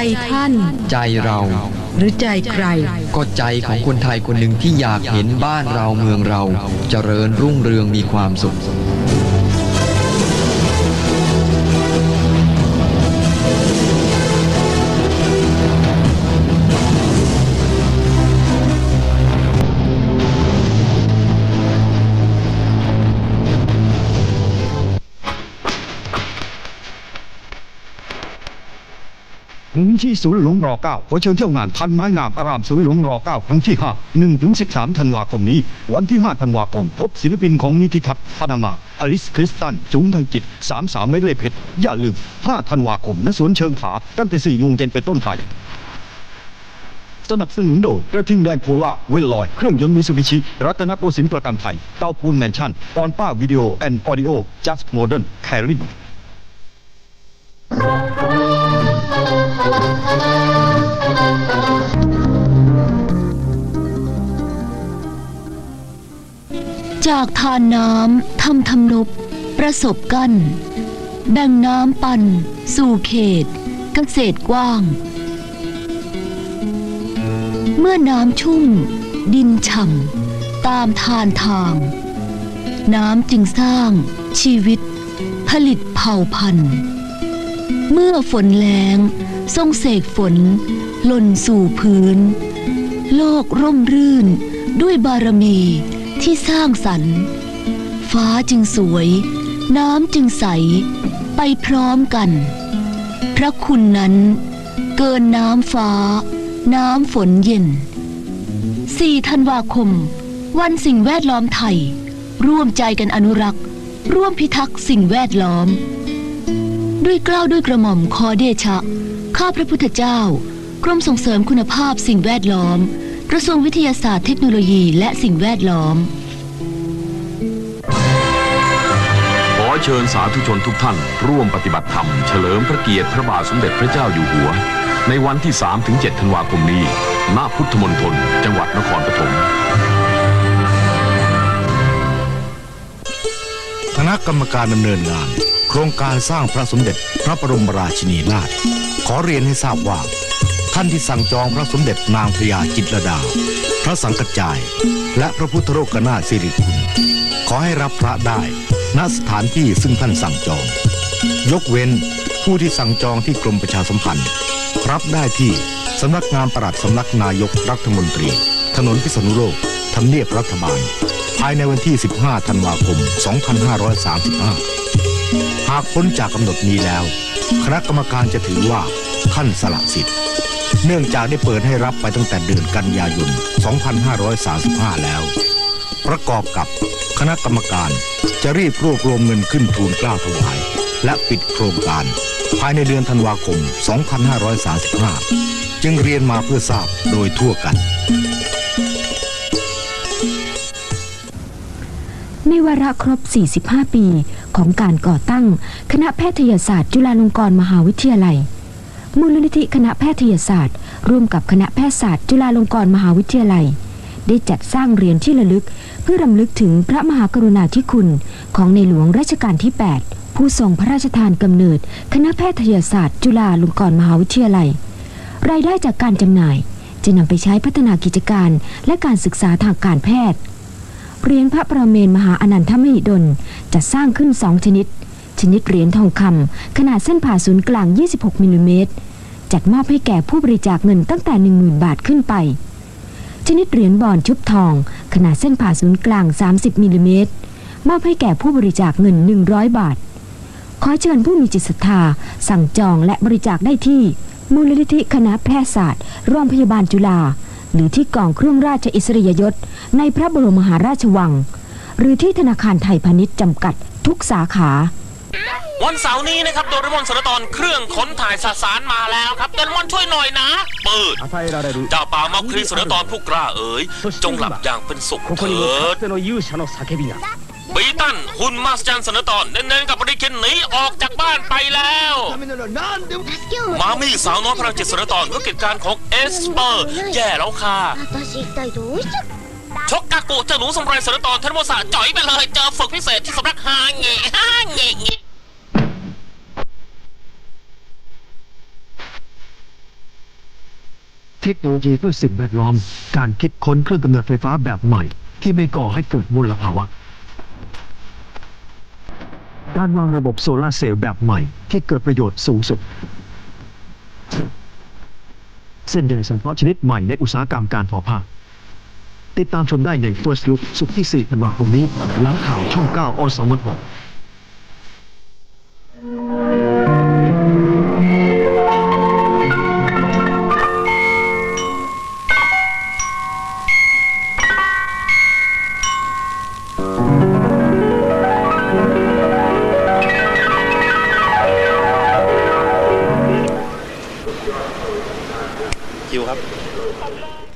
ใจท่าน ใจเรา หรือใจใคร ก็ใจของคนไทยคนหนึ่งที่อยากเห็นบ้านเราเมืองเรา เจริญรุ่งเรืองมีความสุข ถึงที่ศูนย์หลวงรอเก้าขอเชิญเที่ยวงานพันไม้งามอารามศูนย์หลวงรอเก้าครั้งที่ห้าหนึ่งถึงสิบสามธันวาคมนี้ วันที่ห้าธันวาคม พบศิลปินของนิติทัศน์พานามาอลิสคริสตัน จุงทางจิตสามสามเมดเลยเพชรอย่าลืมห้าธันวาคมณสวนเชิงผาตั้งแต่สี่โมงเย็นเป็นต้นไปสนับสนุนโดยกระทิงแดงโพล่าเวลลอย เครื่องยนต์มิซูบิชิ รัตนโกสินทร์ประกันภัยเต้าปูนแมนชั่นปอนป้าวิดีโอแอนด์ออดิโอจัสโมเดิร์นแคริน จากทานน้ำทำทำนบประสบกันแบ่งน้ำปัน สู่เขต เกษตรกว้าง เมื่อน้ำชุ่ม ดินฉ่ำตามทานทาง น้ำจึงสร้าง ชีวิต ผลิตเผ่าพันธุ์ เมื่อฝนแรงทรงเสกฝนหล่นสู่พื้น โลกร่มรื่นด้วยบารมี ที่สร้างสรรค์ ฟ้าจึงสวย น้ำจึงใส ไปพร้อมกัน พระคุณนั้น เกินน้ำฟ้า น้ำฝนเย็น 4 ธันวาคม วันสิ่งแวดล้อมไทย ร่วมใจกันอนุรักษ์ ร่วมพิทักษ์สิ่งแวดล้อม ด้วยกล้าวด้วยกระหม่อมขอเดชะ ข้าพระพุทธเจ้า กรมส่งเสริมคุณภาพสิ่งแวดล้อม กระทรวงวิทยาศาสตร์เทคโนโลยีและสิ่งแวดล้อม ขอเชิญสาธุชนทุกท่าน ร่วมปฏิบัติธรรม เฉลิมพระเกียรติพระบาทสมเด็จพระเจ้าอยู่หัว ในวันที่ 3-7 ธันวาคมนี้ ณ พุทธมณฑลจังหวัดนครปฐมคณะกรรมการดำเนินงาน โครงการสร้างพระสมเด็จพระบรมราชินีนาถขอเรียนให้ทราบว่า ท่านที่สั่งจองพระสมเด็จนางพญาจิตรดา พระสังกัจจาย และพระพุทธโลกนาสิริคุณ ขอให้รับพระได้ณสถานที่ซึ่งท่านสั่งจอง ยกเว้นผู้ที่สั่งจองที่กรมประชาสัมพันธ์ รับได้ที่สำนักงานปลัดสำนักนายกรัฐมนตรี ถนนพิษณุโลกทำเนียบรัฐบาล ภายในวันที่ 15 ธันวาคม 2535 หากพ้นจากกำหนดนี้แล้ว คณะกรรมการจะถือว่าท่านสละสิทธิ์ เนื่องจากได้เปิดให้รับไปตั้งแต่เดือนกันยายน 2535 แล้ว ประกอบกับคณะกรรมการจะรีบรวบรวมเงินขึ้นทูลกล้าถวาย และปิดโครงการภายในเดือนธันวาคม 2535 จึงเรียนมาเพื่อทราบโดยทั่วกันในวาระครบ 45 ปี ของการก่อตั้ง คณะแพทยศาสตร์จุฬาลงกรณ์มหาวิทยาลัย มูลนิธิคณะแพทยศาสตร์ ร่วมกับคณะแพทยศาสตร์ จุฬาลงกรณ์มหาวิทยาลัย ได้จัดสร้างเหรียญที่ระลึก เพื่อรำลึกถึงพระมหากรุณาธิคุณ ของในหลวงรัชกาลที่ 8 ผู้ทรงพระราชทานกำเนิด คณะแพทยศาสตร์ จุฬาลงกรณ์มหาวิทยาลัย รายได้จากการจำหน่ายจะนำไปใช้พัฒนากิจการและการศึกษาทางการแพทย์เหรียญพระประเมนมหาอนันทมหิดลจะสร้างขึ้น2ชนิด ชนิดเหรียญทองคำขนาดเส้นผ่าศูนย์กลาง 26มิลลิเมตรจัดมอบให้แก่ผู้บริจาคเงินตั้งแต่ 10,000 บาทขึ้นไป ชนิดเหรียญบอลชุบทอง ขนาดเส้นผ่าศูนย์กลาง 30มิลลิเมตรมอบให้แก่ผู้บริจาคเงิน 100 บาท ขอเชิญผู้มีจิตศรัทธา สั่งจองและบริจาคได้ที่ มูลนิธิคณะแพทยศาสตร์โรงพยาบาลจุฬาหรือที่กองเครื่องราชอิสริยยศ ในพระบรมมหาราชวัง หรือที่ธนาคารไทยพาณิชย์จำกัดทุกสาขา วันเสาร์นี้นะครับโดเรมอนสารตอนเครื่องขนถ่ายสสารมาแล้วครับโดเรมอนช่วยหน่อยนะเปิดเจ้าป่ามอคริสารตอนผู้กล้าเอ๋ยจงหลับอย่างเป็นสุขเถิดบีตันหุนมาสจันสนตอนเน้นๆกับบริเคนหนีออกจากบ้านไปแล้ว มามี่สาวน้อยพลังจิตสนตอนก็กิจการของเอสเปอร์ แย่แล้วค่ะ ชกกากุเจ้าหนูสมุไรสารตอนท่านโมสาจ่อยไปเลย เจอฝึกพิเศษที่สำนักฮาเง่ฮาเงเง่「เทคโนโลยีเพื่อสิ่งแวดล้อม การคิดค้นเครื่องกำเนิดไฟฟ้าแบบใหม่ ที่ไม่ก่อให้เกิดมลภาวะ การวางระบบโซลาเซลล์แบบใหม่ ที่เกิดประโยชน์สูงสุด เส้นใยสังเคราะห์ชนิดใหม่ในอุตสาหกรรมการทอผ้า ติดตามชมได้ใน First Look สุกร์ที่4ธันวาคมนี้หลังข่าวช่อง 9 อสมท